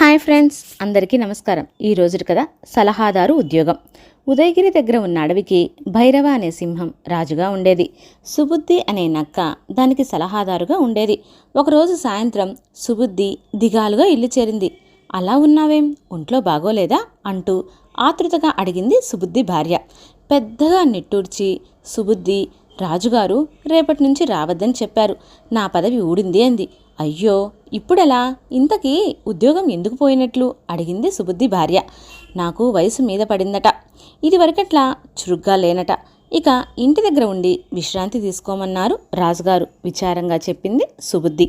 Hi friends అందరికీ నమస్కారం. ఈ రోజు కదా సలహాదారు ఉద్యోగం. ఉదయగిరి దగ్గర ఉన్న అడవికి భైరవ అనే సింహం రాజుగా ఉండేది. సుబుద్ధి అనే నక్క దానికి సలహాదారుగా ఉండేది. ఒకరోజు సాయంత్రం సుబుద్ధి దిగాలుగా ఇల్లు చేరింది. అలా ఉన్నావేం? ఒంట్లో బాగోలేదా? అంటూ ఆతృతగా అడిగింది సుబుద్ధి భార్య. పెద్దగా నిట్టూర్చి సుబుద్ధి రాజుగారు రేపటి నుంచి రావద్దని చెప్పారు. నా పదవి ఊడింది అంది. అయ్యో ఇప్పుడెలా? ఇంతకీ ఉద్యోగం ఎందుకు పోయినట్లు? అడిగింది సుబుద్ధి భార్య. నాకు వయసు మీద పడిందట. ఇదివరకట్లా చురుగ్గా లేనట. ఇక ఇంటి దగ్గర ఉండి విశ్రాంతి తీసుకోమన్నారు రాజుగారు విచారంగా చెప్పింది సుబుద్ధి.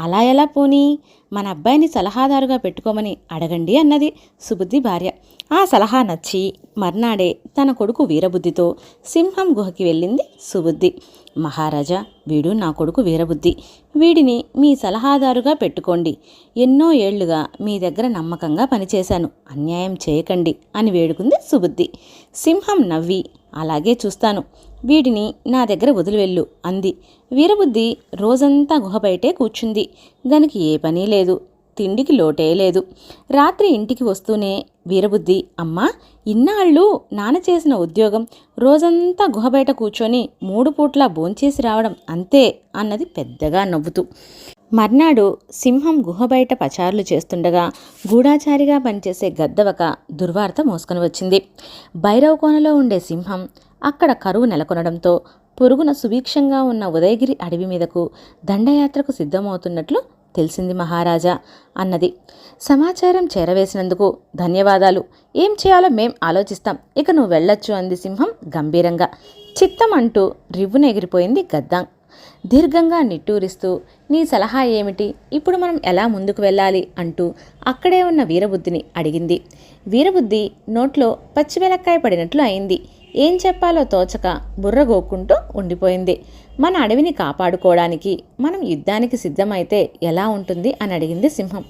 అలా ఎలా పోనీ? మన అబ్బాయిని సలహాదారుగా పెట్టుకోమని అడగండి అన్నది సుబుద్ధి భార్య. ఆ సలహా నచ్చి మర్నాడే తన కొడుకు వీరబుద్ధితో సింహం గుహకి వెళ్ళింది సుబుద్ధి. మహారాజా వీడు నా కొడుకు వీరబుద్ధి. వీడిని మీ సలహాదారుగా పెట్టుకోండి. ఎన్నో ఏళ్ళుగా మీ దగ్గర నమ్మకంగా పనిచేశాను. అన్యాయం చేయకండి అని వేడుకుంది సుబుద్ధి. సింహం నవ్వి అలాగే చూస్తాను. వీడిని నా దగ్గర వదిలివెళ్ళు అంది. వీరబుద్ధి రోజంతా గుహ బయటే కూర్చుంది. దానికి ఏ పని లేదు. తిండికి లోటే లేదు. రాత్రి ఇంటికి వస్తూనే వీరబుద్ధి అమ్మా ఇన్నాళ్ళు నాన్న చేసిన ఉద్యోగం రోజంతా గుహ బయట కూర్చొని మూడు పూట్ల భోంచేసి రావడం అంతే అన్నది పెద్దగా నవ్వుతూ. మర్నాడు సింహం గుహ బయట పచారులు చేస్తుండగా గూఢాచారిగా పనిచేసే గద్దవక దుర్వార్త మోసుకొని వచ్చింది. భైరవ కోనలో ఉండే సింహం అక్కడ కరువు నెలకొనడంతో పొరుగున సువీక్షంగా ఉన్న ఉదయగిరి అడవి మీదకు దండయాత్రకు సిద్ధమవుతున్నట్లు తెలిసింది మహారాజా అన్నది. సమాచారం చేరవేసినందుకు ధన్యవాదాలు. ఏం చేయాలో మేం ఆలోచిస్తాం. ఇక నువ్వు వెళ్ళొచ్చు అంది సింహం గంభీరంగా. చిత్తం అంటూ రివ్వున ఎగిరిపోయింది గద్దాంగ్ దీర్ఘంగా నిట్టూరిస్తూ నీ సలహా ఏమిటి? ఇప్పుడు మనం ఎలా ముందుకు వెళ్ళాలి? అంటూ అక్కడే ఉన్న వీరబుద్ధిని అడిగింది. వీరబుద్ధి నోట్లో పచ్చిమిరక్కాయ పడినట్లు అయింది. ఏం చెప్పాలో తోచక బుర్రగోక్కుంటూ ఉండిపోయింది. మన అడవిని కాపాడుకోవడానికి మనం యుద్ధానికి సిద్ధమైతే ఎలా ఉంటుంది అని అడిగింది సింహం.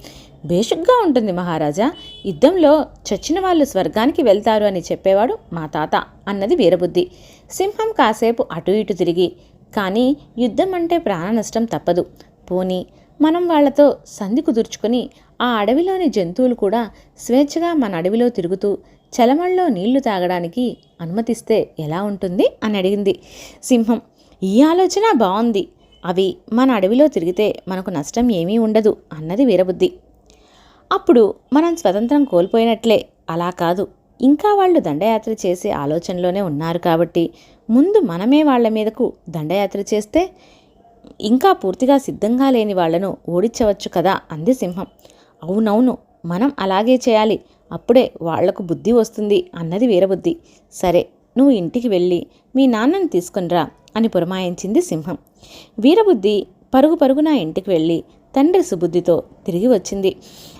బేషుగ్గా ఉంటుంది మహారాజా. యుద్ధంలో చచ్చిన వాళ్ళు స్వర్గానికి వెళ్తారు అని చెప్పేవాడు మా తాత అన్నది వీరబుద్ధి. సింహం కాసేపు అటు ఇటు తిరిగి కానీ యుద్ధం అంటే ప్రాణ నష్టం తప్పదు. పోనీ మనం వాళ్ళతో సంధి కుదుర్చుకొని ఆ అడవిలోని జంతువులు కూడా స్వేచ్ఛగా మన అడవిలో తిరుగుతూ చలమల్లో నీళ్ళు తాగడానికి అనుమతిస్తే ఎలా ఉంటుంది? అని అడిగింది. సింహం ఈ ఆలోచన బాగుంది అవి మన అడవిలో తిరిగితే మనకు నష్టం ఏమీ ఉండదు అన్నది వీరబుద్ధి. అప్పుడు మనం స్వతంత్రం కోల్పోయినట్లే. అలా కాదు. ఇంకా వాళ్ళు దండయాత్ర చేసే ఆలోచనలోనే ఉన్నారు కాబట్టి ముందు మనమే వాళ్ళ మీదకు దండయాత్ర చేస్తే ఇంకా పూర్తిగా సిద్ధంగా లేని వాళ్ళను ఓడించవచ్చు కదా అంది సింహం. అవునవును మనం అలాగే చేయాలి. అప్పుడే వాళ్ళకు బుద్ధి వస్తుంది అన్నది వీరబుద్ధి. సరే నువ్వు ఇంటికి వెళ్ళి మీ నాన్నని తీసుకునిరా అని పురమాయించింది సింహం. వీరబుద్ధి పరుగు పరుగున ఇంటికి వెళ్ళి తండ్రి సుబుద్ధితో తిరిగి వచ్చింది.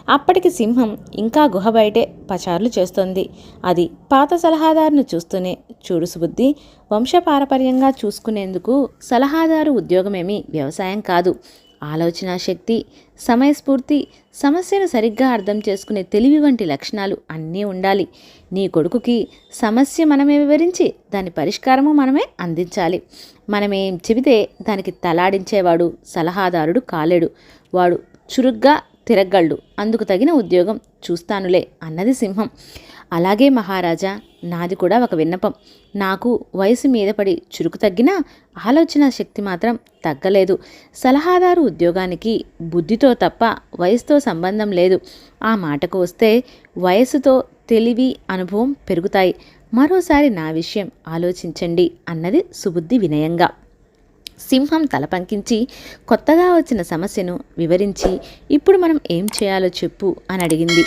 అప్పటికి సింహం ఇంకా గుహ బయటే పచార్లు చేస్తోంది. అది పాత సలహాదారును చూస్తూనే చూడు సుబుద్ధి వంశపారపర్యంగా చూసుకునేందుకు సలహాదారు ఉద్యోగమేమి వ్యవసాయం కాదు. ఆలోచన శక్తి సమయస్ఫూర్తి సమస్యను సరిగ్గా అర్థం చేసుకునే తెలివి వంటి లక్షణాలు అన్నీ ఉండాలి. నీ కొడుకుకి సమస్య మనమే వివరించి దాని పరిష్కారము మనమే అందించాలి. మనమేం చెబితే దానికి తలాడించేవాడు సలహాదారుడు కాలేడు. వాడు చురుగ్గా తిరగళ్ళు అందుకు తగిన ఉద్యోగం చూస్తానులే అన్నది సింహం. అలాగే మహారాజా నాది కూడా ఒక విన్నపం. నాకు వయసు మీద పడి చురుకు తగ్గినా ఆలోచన శక్తి మాత్రం తగ్గలేదు. సలహాదారు ఉద్యోగానికి బుద్ధితో తప్ప వయసుతో సంబంధం లేదు. ఆ మాటకు వస్తే వయసుతో తెలివి అనుభవం పెరుగుతాయి. మరోసారి నా విషయం ఆలోచించండి అన్నది సుబుద్ధి వినయంగా. సింహం తల పంకించి కొత్తగా వచ్చిన సమస్యను వివరించి ఇప్పుడు మనం ఏం చేయాలో చెప్పు అని అడిగింది.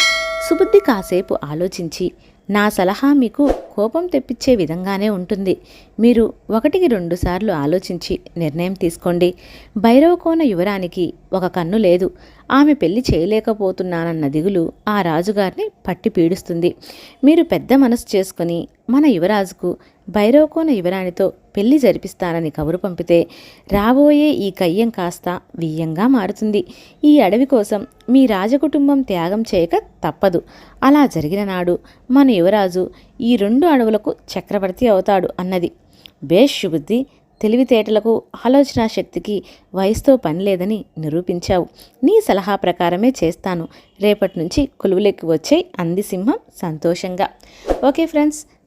సుబుద్ధి కాసేపు ఆలోచించి నా సలహా మీకు కోపం తెప్పించే విధంగానే ఉంటుంది. మీరు ఒకటికి రెండు సార్లు ఆలోచించి నిర్ణయం తీసుకోండి. భైరవకోన యువరానికి ఒక కన్ను లేదు. ఆమె పెళ్ళి చేయలేకపోతున్నానన్న దిగులు ఆ రాజుగారిని పట్టి పీడుస్తుంది. మీరు పెద్ద మనసు చేసుకుని మన యువరాజుకు భైరవకోన యువరాణితో పెళ్ళి జరిపిస్తానని కబురు పంపితే రాబోయే ఈ కయ్యం కాస్త వియ్యంగా మారుతుంది. ఈ అడవి కోసం మీ రాజకుటుంబం త్యాగం చేయక తప్పదు. అలా జరిగిన నాడు మన యువరాజు ఈ రెండు అడవులకు చక్రవర్తి అవుతాడు అన్నది. బేష్ శుబుద్ధి తెలివితేటలకు ఆలోచన శక్తికి వయసుతో పని లేదని నిరూపించావు. నీ సలహా ప్రకారమే చేస్తాను. రేపటి నుంచి కొలువులెక్కి వచ్చే అంది సింహం సంతోషంగా. Okay friends